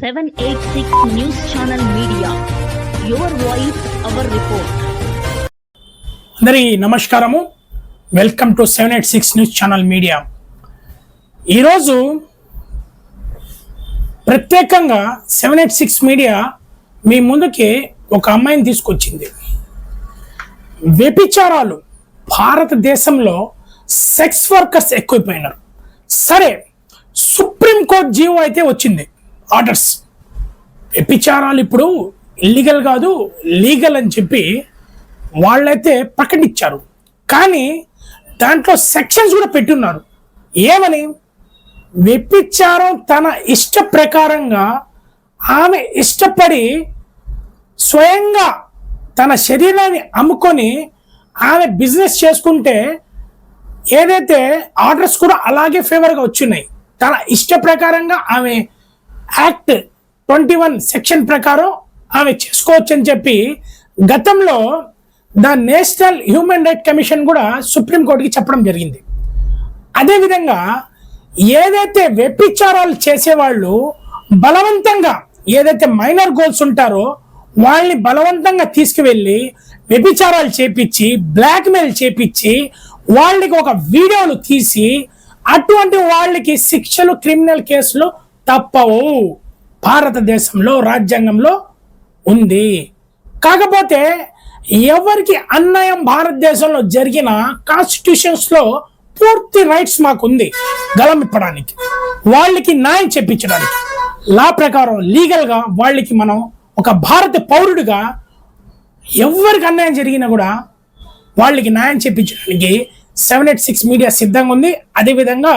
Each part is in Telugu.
786 news channel media your voice our report అందరి నమస్కారము. Welcome to seven eight six news channel media ఈరోజు ప్రత్యేకంగా సెవెన్ ఎయిట్ సిక్స్ మీడియా మీ ముందుకి ఒక అమ్మాయిని తీసుకొచ్చింది. వ్యభిచారాలు భారతదేశంలో సెక్స్ వర్కర్స్ ఎక్కువైపోయినారు. సరే సుప్రీంకోర్టు జీవో అయితే వచ్చింది. ఆర్డర్స్. వ్యభిచారాలు ఇప్పుడు ఇల్లీగల్ కాదు లీగల్ అని చెప్పి వాళ్ళైతే ప్రకటించారు. కానీ దాంట్లో సెక్షన్స్ కూడా పెట్టున్నారు. ఏమని? వ్యభిచారం తన ఇష్ట ప్రకారంగా ఆమె ఇష్టపడి స్వయంగా తన శరీరాన్ని అమ్ముకొని ఆమె బిజినెస్ చేసుకుంటే ఏదైతే ఆర్డర్స్ కూడా అలాగే ఫేవర్గా వచ్చినాయి తన ఇష్ట ప్రకారంగా ఆమె యాక్ట్ ట్వంటీ వన్ సెక్షన్ ప్రకారం ఆమె చేసుకోవచ్చు అని చెప్పి గతంలో the national human right commission కూడా సుప్రీంకోర్టుకి చెప్పడం జరిగింది. అదేవిధంగా ఏదైతే వ్యభిచారాలు చేసేవాళ్ళు బలవంతంగా ఏదైతే మైనర్ గోల్స్ ఉంటారో వాళ్ళని బలవంతంగా తీసుకువెళ్ళి వ్యభిచారాలు చేపించి బ్లాక్మెయిల్ చేపించి వాళ్ళకి ఒక వీడియోలు తీసి అటువంటి వాళ్ళకి శిక్షలు క్రిమినల్ కేసులు తప్పవు భారతదేశంలో రాజ్యాంగంలో ఉంది. కాకపోతే ఎవరికి అన్యాయం భారతదేశంలో జరిగిన కాన్స్టిట్యూషన్స్లో పూర్తి రైట్స్ మాకుంది గలమిప్పడానికి గలం ఇప్పడానికి వాళ్ళకి న్యాయం చెప్పించడానికి. లా ప్రకారం లీగల్గా వాళ్ళకి మనం ఒక భారత పౌరుడిగా ఎవరికి అన్యాయం జరిగినా కూడా వాళ్ళకి న్యాయం చెప్పించడానికి సెవెన్ ఎయిట్ సిక్స్ మీడియా సిద్ధంగా ఉంది. అదేవిధంగా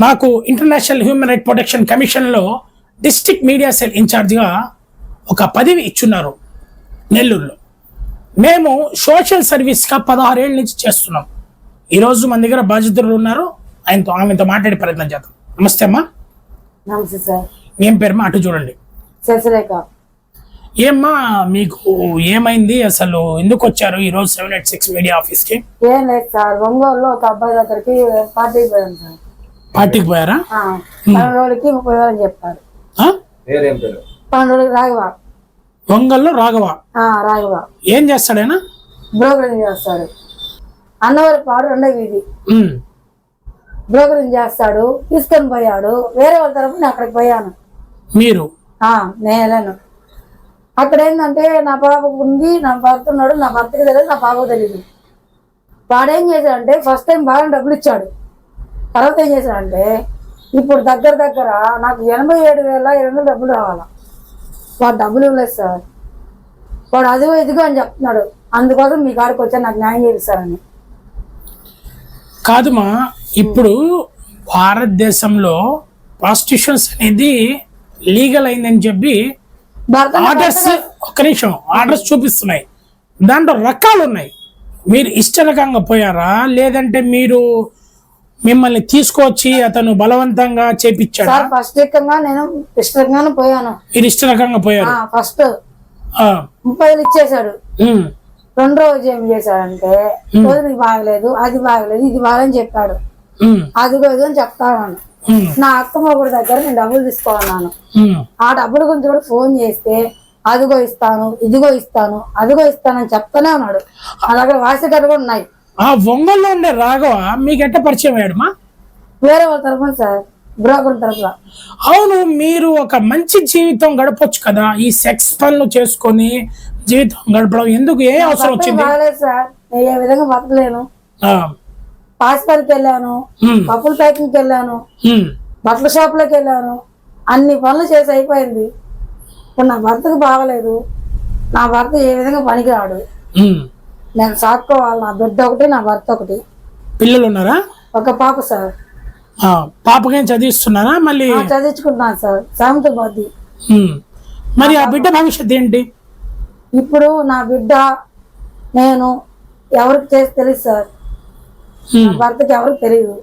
నాకు ఇంటర్నేషనల్ హ్యూమన్ రైట్ ప్రొటెక్షన్ కమిషన్లో డిస్ట్రిక్ట్ మీడియా సెల్ ఇన్ఛార్జిగా ఒక పదవి ఇచ్చున్నారు నెల్లూరులో. మేము సోషల్ సర్వీస్గా పదహారేళ్ళ నుంచి చేస్తున్నాం. ఈరోజు మన దగ్గర బాధితులు ఉన్నారు. ఆయనతో ఆమెతో మాట్లాడే ప్రయత్నం చేద్దాం. నమస్తే అమ్మా. నమస్తే సార్. ఏం పేరమ్మా అటు చూడండి. శశిరేఖ. ఏమ్మా మీకు ఏమైంది? అసలు ఎందుకు వచ్చారు ఈరోజు సెవెన్ ఎయిట్ సిక్స్ మీడియా ఆఫీస్కి ఏం లేదు సార్. ఒంగోలులో ఒక అబ్బాయి దగ్గరికి పార్టీకి పోయాం సార్. పార్టీకి పోయారా? ఆ, పన్నెండు రోజులకి ముప్పై వేలు అని చెప్పారు. ఆ? పేరేం పేరు పన్నెండు రోజులకి రాఘవ. వంగల్లో రాఘవ. ఆ, రాఘవ. ఏం చేస్తాడైనా బ్రోకరింగ్ చేస్తాడు. అన్నవరి పాడు రెండో వీధి. బ్రోకరింగ్ చేస్తాడు తీసుకొని పోయాడు. వేరే వాళ్ళ తరపు నేను అక్కడికి పోయాను. మీరు? ఆ, నేను వెళ్ళాను. అక్కడ ఏంటంటే నా పాపకు ఉంది నా భర్త ఉన్నాడు నా భర్తకి తెలియదు నా పాపకు తెలియదు. వాడేం చేశాడంటే ఫస్ట్ టైం బాగా డబ్బులు ఇచ్చాడు. తర్వాత ఏం చేశాడంటే ఇప్పుడు దగ్గర దగ్గర నాకు ఎనభై ఏడు వేల ఇరవై వందలు డబ్బులు రావాలా. వాడు డబ్బులు ఇవ్వలేదు సార్. వాడు అదిగో ఇదిగో అని చెప్తున్నాడు. అందుకోసం మీ కాడికి వచ్చా నాకు న్యాయం చేపిస్తారని కాదుమా ఇప్పుడు భారతదేశంలో ప్రాస్టిట్యూషన్స్ అనేది లీగల్ అయిందని చెప్పి ఆర్డర్స్ ఒక్క నిమిషం ఆర్డర్స్ చూపిస్తున్నాయి. దాంట్లో రకాలు ఉన్నాయి మీరు ఇష్టరకంగా పోయారా? లేదంటే మీరు మిమ్మల్ని తీసుకొచ్చి అతను బలవంతంగా చేపించాడా? సార్ ఫస్ట్ రకంగా నేను ఇష్టంగానే పోయాను. మీరు ఇష్టరకంగా పోయారు? ఫస్ట్ ముప్పై ఇచ్చేశాడు. రెండో రోజు ఏం చేశాడంటే వదిలికి బాగలేదు అది బాగలేదు ఇది బాగలని చెప్పాడు. అదిగో ఇది అని చెప్తాను నా అక్క మొగుడు దగ్గర నేను డబ్బులు తీసుకోవాలన్నాను. ఆ డబ్బుల గురించి కూడా ఫోన్ చేస్తే అదిగో ఇస్తాను ఇదిగో ఇస్తాను అదిగో ఇస్తానని చెప్తానే ఉన్నాడు. నా దగ్గర వాసేటట్టు కూడా ఉన్నాయి. ఆ ఒంగోలులో ఉండే రాఘవ మీకు ఎట్ట పరిచయం అయ్యాడమా? వేరే వాళ్ళ తరఫున సార్ బ్రోకర్ తరఫున అవును మీరు ఒక మంచి జీవితం గడపొచ్చు కదా. ఈ సెక్స్ పనులు చేసుకొని జీవితం గడపడం ఎందుకు? ఏ అవసరం వచ్చింది? బాగలేదు సార్ నేను ఏ విధంగా బతకలేను. ఆ, హాస్పిటల్కి వెళ్ళాను ఉమ్, పప్పుల ప్యాకింగ్కి వెళ్ళాను ఉమ్, బట్టల షాప్లోకి వెళ్ళాను అన్ని పనులు చేసి అయిపోయింది. ఇప్పుడు నా భర్తకు బాగలేదు. నా భర్త ఏ విధంగా పనికిరాడు? ఉమ్. నేను సాక్కోవాలి నా బిడ్డ ఒకటి నా భర్త ఒకటి. పిల్లలు ఉన్నారా? ఒక పాప సార్. పాపకేం చదివిస్తున్నారా? మళ్ళీ చదివించుకుంటున్నాను సార్. సామెత బద్ది. మరి ఆ బిడ్డ భవిష్యత్ ఏంటి? ఇప్పుడు నా బిడ్డ నేను ఎవరికి చేసి తెలియదు సార్. భర్తకి ఎవరికి తెలియదు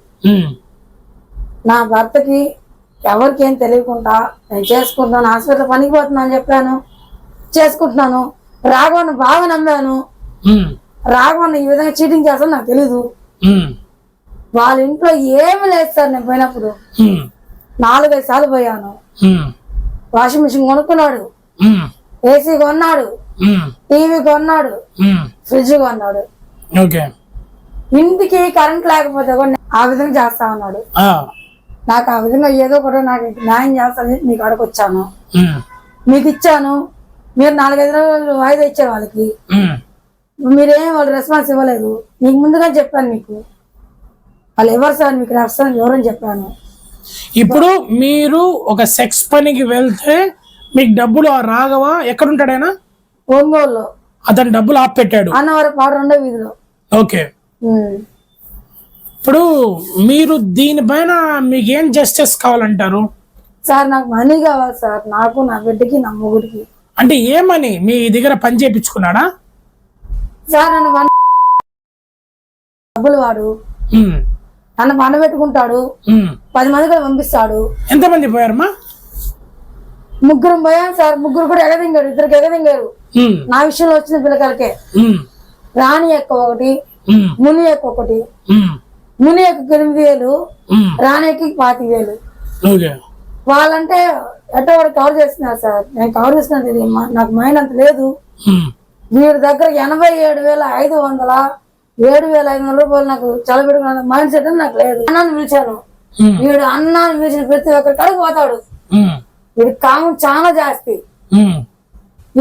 నా భర్తకి ఎవరికి ఏం తెలియకుండా నేను చేసుకుంటున్నాను హాస్పిటల్ పనికి పోతున్నాను అని చెప్పాను. చేసుకుంటున్నాను. రాఘవన్ బాగా నమ్మాను. ఉమ్, రాఘవన్ ఈ విధంగా చీటింగ్ చేస్తాను నాకు తెలీదు. వాళ్ళ ఇంట్లో ఏమి లేదు సార్ నేను పోయినప్పుడు. నాలుగైదు సార్లు పోయాను. వాషింగ్ మిషన్ కొనుక్కున్నాడు. ఏసీ కొన్నాడు. టీవీ కొన్నాడు. ఫ్రిడ్జ్ కొన్నాడు. ఇంటికి కరెంట్ లేకపోతే కూడా ఆ విధంగా చేస్తా ఉన్నాడు. నాకు ఆ విధంగా ఏదో ఒకటి నాకు న్యాయం చేస్తానని మీకు ఉమ్, మీకు ఇచ్చాను. మీరు నాలుగైదు రోజులు వాయిదా ఇచ్చారు వాళ్ళకి. మీరేం వాళ్ళు రెస్పాన్స్ ఇవ్వలేదు. మీకు ముందుగా చెప్పాను మీకు. వాళ్ళు ఎవరు సార్? మీకు రెస్పాన్స్ ఎవరని చెప్పాను. ఇప్పుడు మీరు ఒక సెక్స్ పనికి వెళ్తే మీకు డబ్బులు ఆ రాఘవ ఎక్కడుంటాడైనా ఒంగోలులో. అతను డబ్బులు ఆపెట్టాడు. అన్నవరం పాడు రెండో వీధిలో. ఓకే. ఇప్పుడు మీరు దీనిపైన మీకు ఏం జస్టిస్ కావాలంటారు? సార్ నాకు మనీ కావాలి సార్. నాకు నా బిడ్డకి నా మొగుడికి. అంటే ఏమని మీ దగ్గర పని చేయించుకున్నాడా? సార్ నన్ను వన్ డబ్బులు వాడు. నన్ను పండ పెట్టుకుంటాడు. ఉమ్. పది మంది కూడా పంపిస్తాడు. ఎంతమంది పోయారమ్మా? ముగ్గురు పోయాం సార్. ముగ్గురు కూడా ఎగదింగారు. ఇద్దరికి ఎగదింగారు. నా విషయంలో వచ్చిన పిల్లకాయలకే. ఉమ్, రాణి ఎక్కువ ఒకటి ముని ఎక్కువ ఒకటి ముని ఎక్కువ ఎనిమిది వేలు. రాణికి పాతి వేలు. వాళ్ళంటే ఎట్టో ఒకటి కవర్ చేస్తున్నారు సార్? నేను కవర్ మా- నాకు మైండ్ అంత లేదు. వీడి దగ్గర ఎనభై ఏడు వేల ఐదు వందల? ఏడు వేల ఐదు వందల రూపాయలు నాకు చలబెట్టుకున్న మైండ్ సెట్ నాకు లేదు. అన్నాన్ని పిలిచాను. వీడు అన్నాన్ని పిలిచిన ప్రతి ఒక్కరి కడుగు పోతాడు. వీడి కామం చాలా జాస్తి.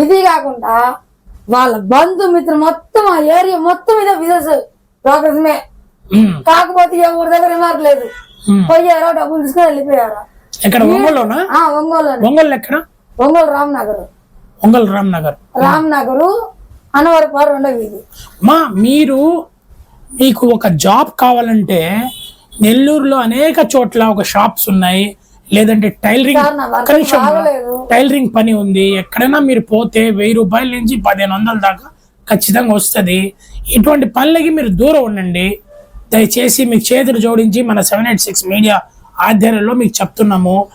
ఇది కాకుండా వాళ్ళ బంధుమిత్రులు మొత్తం ఆ ఏరియా మొత్తం ఇదే బిజినెస్ ప్రోగ్రెస్మే కాకపోతే ఎవరి దగ్గర రిమార్క్ లేదు. పోయారో డబ్బులు తీసుకొని వెళ్ళిపోయారా? ఒంగోలు ఒంగోలు రామ్నగర్. ఒంగోలు రామ్ నగర్ రామ్నగర్ అనవరపాడు రెండో వీధి. మా మీరు మీకు ఒక జాబ్ కావాలంటే నెల్లూరులో అనేక చోట్ల ఒక షాప్స్ ఉన్నాయి. లేదంటే టైలరింగ్. టైలరింగ్ పని ఉంది. ఎక్కడైనా మీరు పోతే వెయ్యి రూపాయల నుంచి పదిహేను వందల దాకా ఖచ్చితంగా వస్తుంది. ఇటువంటి పనులకి మీరు దూరం ఉండండి. దయచేసి మీకు చేతులు జోడించి మన సెవెన్ ఎయిట్ సిక్స్ మీడియా ఆధ్వర్యంలో మీకు చెప్తున్నాము.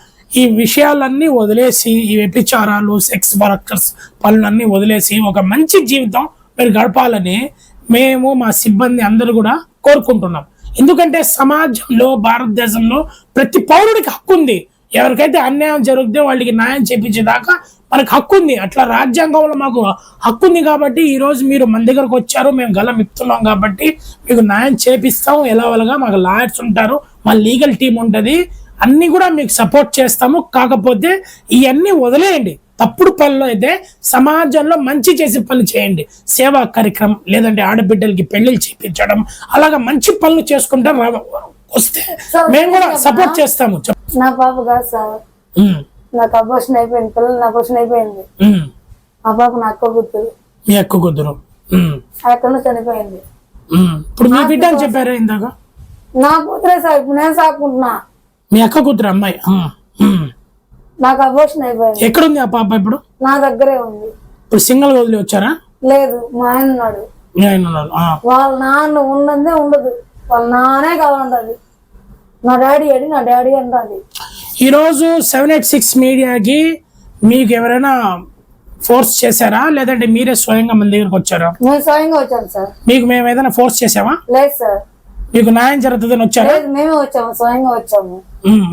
ఈ విషయాలన్నీ వదిలేసి ఈ వ్యభిచారాలు సెక్స్ వర్కర్స్ పనులన్నీ వదిలేసి ఒక మంచి జీవితం మీరు గడపాలని మేము మా సిబ్బంది అందరూ కూడా కోరుకుంటున్నాం. ఎందుకంటే సమాజంలో భారతదేశంలో ప్రతి పౌరుడికి హక్కు ఉంది. ఎవరికైతే అన్యాయం జరిగితే వాళ్ళకి న్యాయం చేపించేదాకా మనకు హక్కు ఉంది. అట్లా రాజ్యాంగంలో మాకు హక్కు ఉంది కాబట్టి ఈరోజు మీరు మన దగ్గరకు వచ్చారు మేము గలం ఇస్తున్నాం కాబట్టి మీకు న్యాయం చేపిస్తాం. ఎలావలగా మాకు లాయర్స్ ఉంటారు మా లీగల్ టీం ఉంటుంది. అన్ని కూడా మీకు సపోర్ట్ చేస్తాము. కాకపోతే ఇవన్నీ వదిలేయండి. తప్పుడు పనులు అయితే సమాజంలో మంచి చేసే పనులు చేయండి. సేవా కార్యక్రమం లేదంటే ఆడబిడ్డలకి పెళ్ళిళ్ళు చేపించడం అలాగా మంచి పనులు చేసుకుంటా రా- వస్తే మేము కూడా సపోర్ట్ చేస్తాము. నా పాప కాదు సార్. నాకు అబోషన్ అయిపోయింది పిల్లలు నా అబోషన్ అయిపోయింది. ఆ పాప నా అక్క కూతురు. మీ అక్క ఉమ్, అక్కడ చనిపోయింది. ఇప్పుడు మీ బిడ్డ అని చెప్పారా ఇందాక? నా కూతురే సార్ ఇప్పుడు నేను సాకుంటున్నా. మీ అక్క కూతురు అమ్మాయి. ఉమ్, ఉమ్. నాకు అబోషన్ అయిపోయింది. ఎక్కడుంది ఆ పాప ఇప్పుడు? నా దగ్గరే ఉంది. ఇప్పుడు సింగిల్ వదిలి వచ్చారా? లేదు మా ఆయన ఉన్నాడు. మీ ఆయన ఉన్నారు ఆ. వాళ్ళ నాన్న ఉన్నదే ఉండదు. వాళ్ళ నానే కావాలంటది. నా డాడీ అడి నా డాడీ అంటది. ఈరోజు సెవెన్ ఎయిట్ సిక్స్ మీడియాకి మీకు ఎవరైనా ఫోర్స్ చేశారా? లేదంటే మీరే స్వయంగా మన దగ్గరకు వచ్చారా? నేను స్వయంగా వచ్చాను సార్. మీకు మేము ఏదైనా ఫోర్స్ చేసామా లేదు సార్. మీకు న్యాయం జరుగుతుందని వచ్చారా? లేదు మేమే వచ్చాము స్వయంగా వచ్చాము.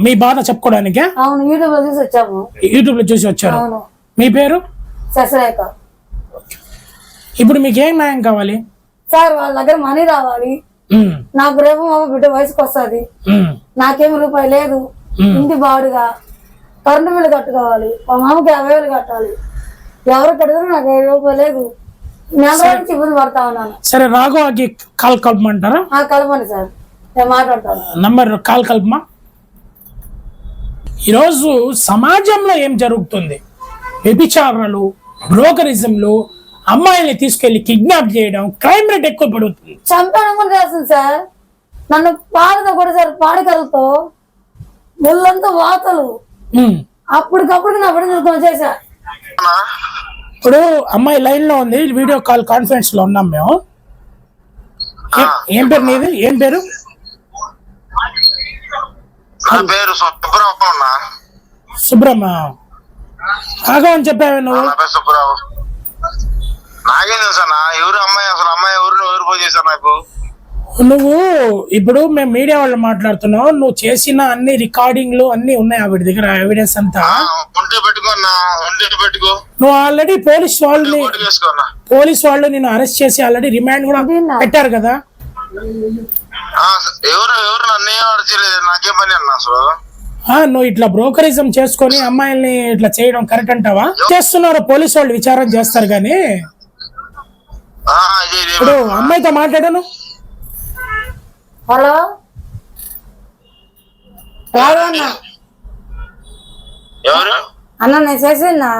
మీ బాధ చెప్పుకోవడానికే? అవును యూట్యూబ్లో చూసి వచ్చాము. యూట్యూబ్లో చూసి వచ్చారు. అవును. మీ పేరు? శశరేఖ ఇప్పుడు మీకు ఏం న్యాయం కావాలి? సార్ వాళ్ళ దగ్గర మనీ రావాలి. నాకు రేపు మా బిడ్డ వయసుకు వస్తుంది నాకేమి రూపాయి లేదు. ఇంటి బాడుగా కరెంటు బిల్లు కట్టుకోవాలి. మా మామకి యాభై వేలు కట్టాలి. ఎవరు కడితే నాకు ఐదు రూపాయలు లేదు. నెల నుంచి ఇబ్బంది పడతా ఉన్నాను. సరే రాఘవకి కాల్ కలపమంటారా? కలపండి సార్. నేను మాట్లాడతాను. నంబర్ కాల్ కల్పమా? ఈరోజు సమాజంలో ఏం జరుగుతుంది? వ్యభిచారాలు బ్రోకరిజంలు అమ్మాయిల్ని తీసుకెళ్ళి కిడ్నాప్ చేయడం క్రైమ్ రేట్ ఎక్కువ పడుతుంది. చంపడం కూడా చేస్తుంది సార్. నన్ను పాడతో కూడా సార్ పాడకలతో ఒళ్ళంతా వాతలు. అప్పటికప్పుడు నా తీసుకొని చేశా. ఇప్పుడు అమ్మాయి లైన్లో ఉంది వీడియో కాల్ కాన్ఫరెన్స్లో ఉన్నాం మేము. ఏం పేరు నీది? ఏం పేరు? నా పేరు. సుబ్రహ్మ. రాఘవ్ అని చెప్పావే నువ్వు. నా పేరు సుబ్బరావు నాకేం తెలుసు ఎవరు అమ్మాయి? అసలు అమ్మాయి ఎవరు ఎవరు పోయి చేశారు నాకు? నువ్వు ఇప్పుడు మేము మీడియా వాళ్ళు మాట్లాడుతున్నావు నువ్వు చేసిన అన్ని రికార్డింగ్లు అన్ని ఉన్నాయి ఆవిడ దగ్గర ఎవిడెన్స్ అంతా. నువ్వు ఆల్రెడీ పోలీస్ వాళ్ళని అన్నా. పోలీస్ వాళ్ళు నిన్ను అరెస్ట్ చేసి ఆల్రెడీ రిమాండ్ కూడా? పెట్టారు కదా. ఎవరు ఎవరు నన్ను ఏం అడచలేదు నాకేం పని అన్నా అసలు? ఆ, నువ్వు ఇట్లా బ్రోకరిజం చేసుకొని అమ్మాయిల్ని ఇట్లా చేయడం కరెక్ట్ అంటావా? చేస్తున్నారు పోలీస్ వాళ్ళు విచారణ చేస్తారు కానీ ఆ, ఇది ఇది. ఇప్పుడు అమ్మాయితో మాట్లాడాను. హలో? రాఘవన్న ఎవరు? అన్న నేను శశిన్నా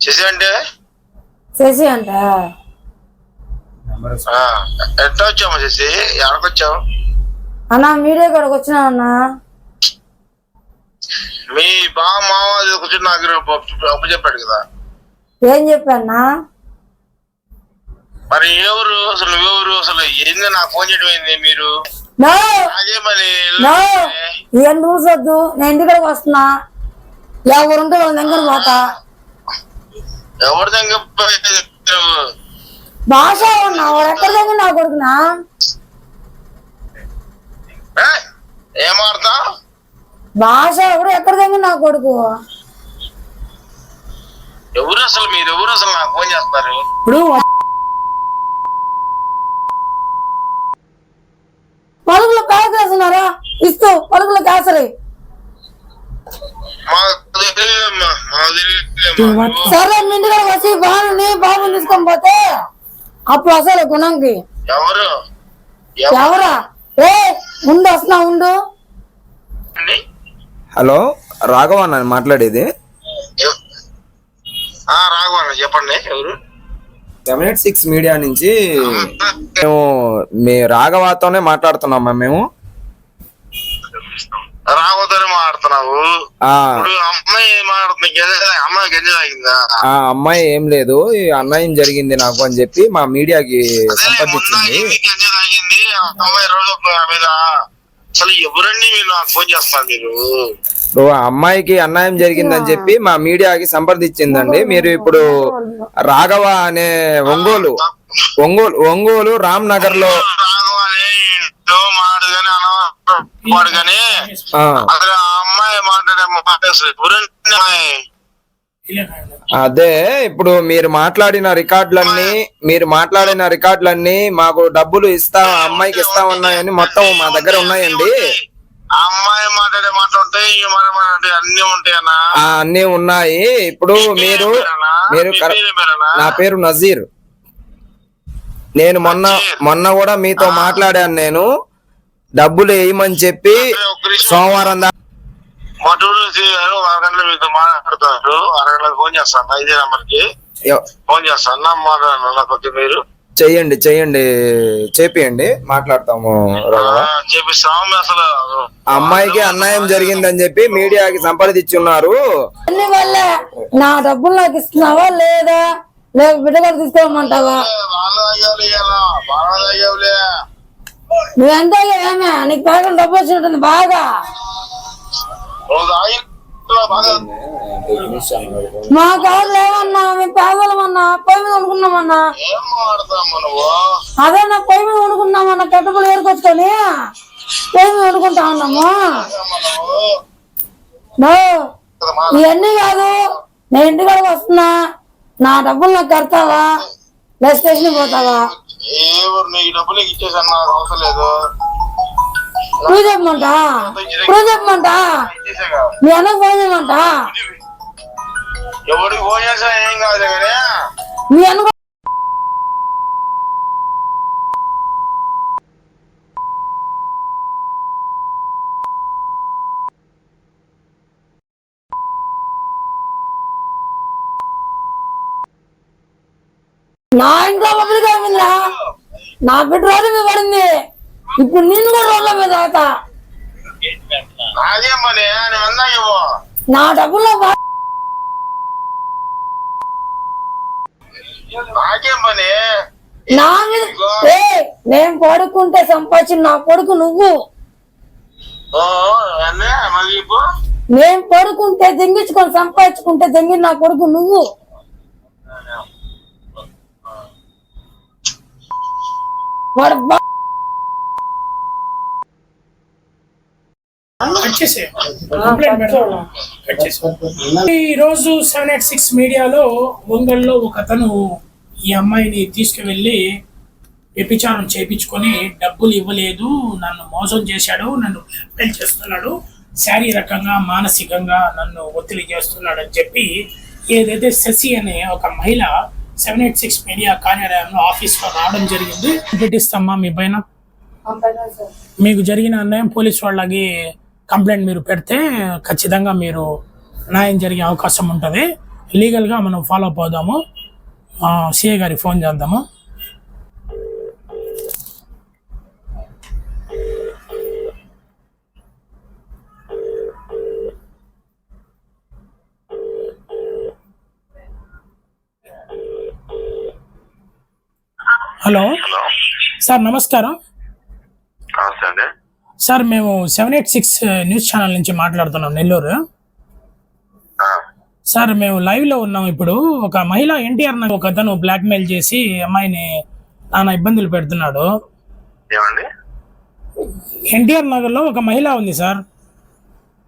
చేసి అంటే? శశి అంట. ఎట్లా వచ్చాము చేసి ఎక్కడికి వచ్చావు అన్న మీడియా కాడికి వచ్చినా అన్న? మీ బావ మామ కూర్చొని నాకు అప్పు చెప్పాడు కదా. ఏం చెప్పానా మరి ఎవరు అసలు ఎవరు అసలు ఏంది నాకు ఫోన్ చేయడం ఏంది మీరు? నో! అదే మరి నో! ఏం రూల్స్ వద్దు నేను ఇంటి కాడికి వస్తున్నా. ఎవరుంటే వాళ్ళ దగ్గర పోతా. ఎవరి దగ్గర భాష ఉన్నా ఎక్కడ నా కొడుకునా? ఏం ఆడతా భాష ఎవరు? ఎక్కడ దగ్గర నా కొడుకు? ఎవరు అసలు మీరు? ఎవరు అసలు నాకు ఫోన్ చేస్తారు ఇప్పుడు పలుకులు కాసేస్తున్నారా ఇస్తూ పలుకులు కాసరి. సరే మీ వచ్చి బాగుని బాబుని తీసుకొని పోతే అప్పుడు అసలు గుణంకి. ఎవరు? ఎవరా? ఏ ఉండు వస్తున్నా ఉండు? హలో రాఘవ అన్న మాట్లాడేది. ఎవ- ఆ రాఘవన్న చెప్పండి ఎవరు? సెవెన్ సిక్స్ మీడియా నుంచి మేము మీ రాఘవతోనే మాట్లాడుతున్నామా మేము. రాఘవతోనే మాట్లాడుతున్నావు. అమ్మాయి అమ్మాయి తాగిందా? ఆ అమ్మాయి ఏం లేదు. ఈ అన్యాయం జరిగింది నాకు అని చెప్పి మా మీడియాకి సంప్రదించింది. అమ్మాయి రోజు మీద అసలు ఎవరండి మీరు నాకు ఫోన్ చేస్తారు మీరు. అమ్మాయికి అన్యాయం జరిగిందని చెప్పి మా మీడియాకి సంప్రదించిందండి. మీరు ఇప్పుడు రాఘవ అనే ఒంగోలు ఒంగోలు ఒంగోలు రామ్ నగర్లో రాఘవ అని మాడు కానీ అసలు ఆ అమ్మాయి మాట్లాడే అమ్మాయి. అదే ఇప్పుడు మీరు మాట్లాడిన రికార్డులన్నీ మీరు మాట్లాడిన రికార్డులన్నీ మాకు డబ్బులు ఇస్తా అమ్మాయికి ఇస్తామన్నాయని మొత్తం మా దగ్గర ఉన్నాయండి. అమ్మాయి మాట్లాడే మాట ఉంటాయి అన్ని ఉంటాయి అన్న. ఉన్నాయి. ఇప్పుడు మీరు మీరు నా పేరు నజీర్. నేను మొన్న మొన్న కూడా మీతో మాట్లాడాను నేను. డబ్బులు వేయమని చెప్పి సోమవారం అరగంటలో మీతో అరగంటలకు ఫోన్ చేస్తాను. ఇదే నెంబర్కి ఫోన్ చేస్తాను. మీరు. చెయ్యండి చెయ్యండి. చేపియండి. మాట్లాడతాము అసలు అమ్మాయికి అన్యాయం జరిగిందని చెప్పి మీడియాకి సంప్రదించున్నారు. అన్ని వల్లే నా డబ్బులు నాకు ఇస్తున్నావా లేదా? లేక బిడ్డ గారు తీసుకోమంటావా నువ్వెంత ఏమే నీకు పేదలు డబ్బు నువ్వు తాగి బాగా. మా కాదు లేవన్నా మేము పేదలమన్నా పొయ్యి మీద వండుకున్నామన్నా. అదే నా పొయ్యి మీద వండుకున్నామన్నా కట్టుబడి ఏరుకొచ్చుకొని పొయ్యి మీద వండుకుంటా ఉన్నాము. ఇవన్నీ కాదు. నేను ఇంటికాడికి వస్తున్నా. నా డబ్బులు నాకు కడతావా? బస్ స్టేషన్ పోతావా? ఎవరు నీకు డబ్బులు ఇచ్చేసాను నాకు అవసరం లేదు. నువ్వు చెప్పమంటా? నువ్వు చెప్పమంటా? మీ అన్నకు ఫోన్ చేయమంటా? ఎవరికి ఫోన్ చేసా ఏం కాదు కానీ మీ అన్న నా ఇంట్లో పబ్లిక్ అయిపోయిందిరా నా బిడ్డ రోడ్డు మీద పడింది. ఇప్పుడు నిన్ను కూడా రోడ్ల మీద నేను నా డబ్బుల్లో నా మీద నేను పడుకుంటే సంపాదించిన నా కొడుకు నువ్వు. నేను పడుకుంటే దెంగించుకొని సంపాదించుకుంటే దెంగి నా కొడుకు నువ్వు. వాడు రోజు సెవెన్ ఎయిట్ సిక్స్ మీడియాలో ఒంగోలులో ఒక అతను ఈ అమ్మాయిని తీసుకువెళ్ళి వ్యభిచారం చేపించుకొని డబ్బులు ఇవ్వలేదు నన్ను మోసం చేశాడు నన్ను బ్లాక్మెయిల్ చేస్తున్నాడు శారీరకంగా మానసికంగా నన్ను ఒత్తిడి చేస్తున్నాడు అని చెప్పి ఏదైతే శశి అనే ఒక మహిళ సెవెన్ ఎయిట్ సిక్స్ మీడియా కార్యాలయంలో ఆఫీస్లో రావడం జరిగింది. పెట్టిస్తామ్మా మీ పైన. మీకు జరిగిన అన్యాయం పోలీస్ వాళ్ళకి కంప్లైంట్ మీరు పెడితే ఖచ్చితంగా మీరు న్యాయం జరిగే అవకాశం ఉంటుంది. లీగల్గా మనం ఫాలో అప్ అవుదాము. సిఏ గారికి ఫోన్ చేద్దాము. హలో. సార్ నమస్కారం. సార్. మేము seven eight six news channel నుంచి మాట్లాడుతున్నాం నెల్లూరు. సార్ మేము లైవ్లో ఉన్నాం ఇప్పుడు. ఒక మహిళ ఎన్టీఆర్ నాకు ఒక అతను బ్లాక్ మెయిల్ చేసి అమ్మాయిని నానా ఇబ్బందులు పెడుతున్నాడు. ఎన్టీఆర్ నగర్లో ఒక మహిళ ఉంది సార్.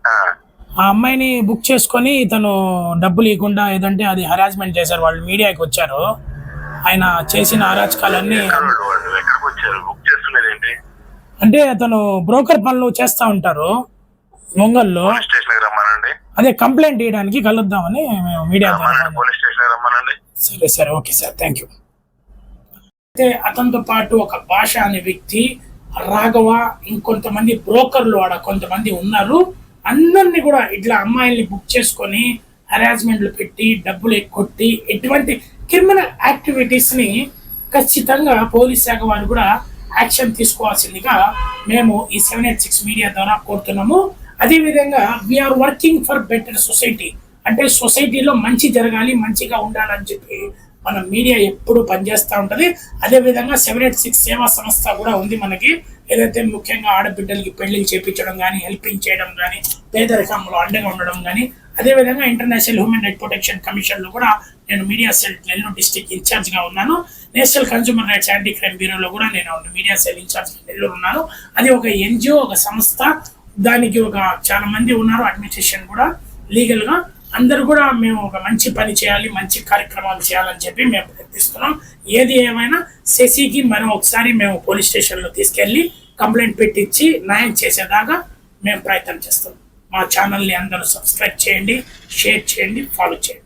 ఆ, ఆ అమ్మాయిని బుక్ చేసుకొని తను డబ్బులు ఇవ్వకుండా ఏదంటే అది హరాస్మెంట్ చేశారు. వాళ్ళు మీడియాకి వచ్చారు. ఆయన చేసిన అరాచకాలన్నీ అంటే అతను బ్రోకర్ పనులు చేస్తూ ఉంటారు రమ్మానండి. అదే కంప్లైంట్ ఇవ్వడానికి కలుద్దామని మేము మీడియా సరే సరే ఓకే సార్ థ్యాంక్ యూ. అయితే అతనితో పాటు ఒక భాష అనే వ్యక్తి రాఘవ ఇంకొంతమంది బ్రోకర్లు ఆడ కొంతమంది ఉన్నారు. అందరినీ కూడా ఇట్లా అమ్మాయిల్ని బుక్ చేసుకొని హరాస్మెంట్లు పెట్టి డబ్బులు కొట్టి ఎటువంటి క్రిమినల్ యాక్టివిటీస్ని ఖచ్చితంగా పోలీస్ శాఖ వారు కూడా యాక్షన్ తీసుకోవాల్సిందిగా మేము ఈ సెవెన్ ఎయిట్ సిక్స్ మీడియా ద్వారా కోరుతున్నాము. అదేవిధంగా we're working for better society అంటే సొసైటీలో మంచి జరగాలి మంచిగా ఉండాలని చెప్పి మన మీడియా ఎప్పుడు పనిచేస్తూ ఉంటుంది. అదే విధంగా సెవెన్ ఎయిట్ సిక్స్ సేవా సంస్థ కూడా ఉంది మనకి. ఏదైతే ముఖ్యంగా ఆడబిడ్డలకి పెళ్ళిళ్ళు చేపించడం కానీ హెల్పింగ్ చేయడం కానీ పేదరికంలో అండగా ఉండడం కానీ అదేవిధంగా ఇంటర్నేషనల్ హ్యూమన్ రైట్ ప్రొటెక్షన్ కమిషన్లో కూడా నేను మీడియా సెల్ నెల్లూరు డిస్టిక్ ఇన్ఛార్జ్గా ఉన్నాను. National consumer rights anti crime బ్యూరోలో కూడా నేను మీడియా సెల్ ఇన్ఛార్జ్ నెల్లూరు ఉన్నాను. అది ఒక ఎన్జిఓ ఒక సంస్థ. దానికి ఒక చాలా మంది ఉన్నారు అడ్మినిస్ట్రేషన్ కూడా లీగల్గా అందరూ కూడా మేము ఒక మంచి పని చేయాలి మంచి కార్యక్రమాలు చేయాలని చెప్పి మేము ప్రయత్నిస్తున్నాం. ఏది ఏమైనా శశికి మనం ఒకసారి మేము పోలీస్ స్టేషన్లో తీసుకెళ్ళి కంప్లైంట్ పెట్టించి న్యాయం చేసేదాకా మేము ప్రయత్నం చేస్తాం మా ఛానల్ని అందరూ సబ్స్క్రైబ్ చేయండి షేర్ చేయండి ఫాలో చేయండి.